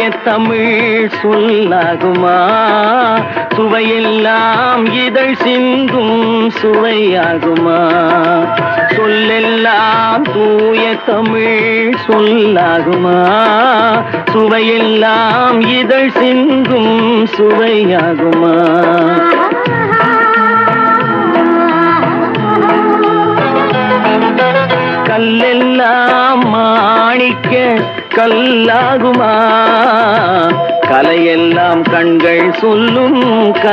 தூய தமிழ் சொல்லாகுமா? சுவையெல்லாம் இதழ் சிந்தும் சுவையாகுமா? சொல்லெல்லாம் தூய தமிழ் சொல்லாகுமா? சுவையெல்லாம் இதழ் சிந்தும் சுவையாகுமா? கல்லெல்லாம் மாணிக்க கல்லாகுமா? கலையெல்லாம் கண்கள் சொல்லும் க